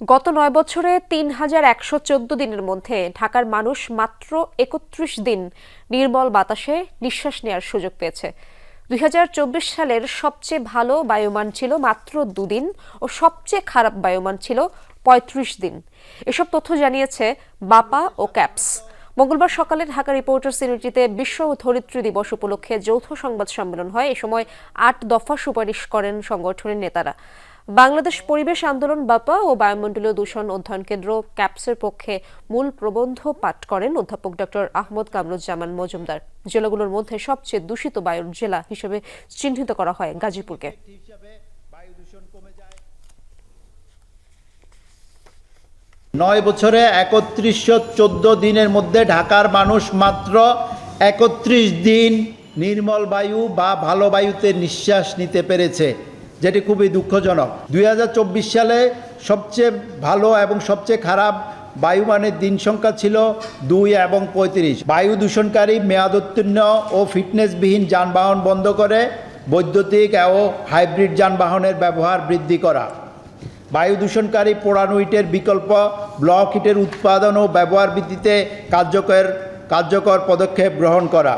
গত নয় বছরে তিন হাজার একশো চোদ্দ দিনের মধ্যে ঢাকার মানুষ মাত্র একত্রিশ দিন নির্মল বাতাসে নিঃশ্বাস নেওয়ার সুযোগ পেয়েছে। দুই হাজার চব্বিশ সালের সবচেয়ে ভালো বায়ুমান ছিল মাত্র দুদিন ও সবচেয়ে খারাপ বায়ুমান ছিল পঁয়ত্রিশ দিন। এসব তথ্য জানিয়েছে বাপা ও ক্যাপস। মঙ্গলবার সকালে ঢাকা রিপোর্টার্স ইউনিটিতে বিশ্ব ধরিত্রী দিবস উপলক্ষে যৌথ সংবাদ সম্মেলন হয়। এ সময় আট দফা সুপারিশ করেন সংগঠনের নেতারা। বাংলাদেশ পরিবেশ আন্দোলন বাপা ও বায়ুমণ্ডলীয় দূষণ অধ্যয়ন কেন্দ্র ক্যাপসের পক্ষে মূল প্রবন্ধ পাঠ করেন অধ্যাপক ডক্টর আহমদ কামরুজ্জামান মজুমদার। জেলাগুলোর মধ্যে সবচেয়ে দূষিত বায়ুর জেলা হিসেবে চিহ্নিত করা হয় গাজীপুরকে। নয় বছরে একত্রিশশো চোদ্দ দিনের মধ্যে ঢাকার মানুষ মাত্র একত্রিশ দিন নির্মল বায়ু বা ভালো বায়ুতে নিঃশ্বাস নিতে পেরেছে। যেটি খুবই দুঃখজনক। দুই হাজার চব্বিশ সালে সবচেয়ে ভালো এবং সবচেয়ে খারাপ বায়ুমানের দিন সংখ্যা ছিল দুই এবং পঁয়ত্রিশ। বায়ু দূষণকারী, মেয়াদোত্তীর্ণ ও ফিটনেসবিহীন যানবাহন বন্ধ করে বৈদ্যুতিক ও হাইব্রিড যানবাহনের ব্যবহার বৃদ্ধি করা। বায়ু দূষণকারী পোড়ানো ইটের বিকল্প, ব্লক ইটের উৎপাদন ও ব্যবহার বৃদ্ধিতে কার্যকর কার্যকর পদক্ষেপ গ্রহণ করা।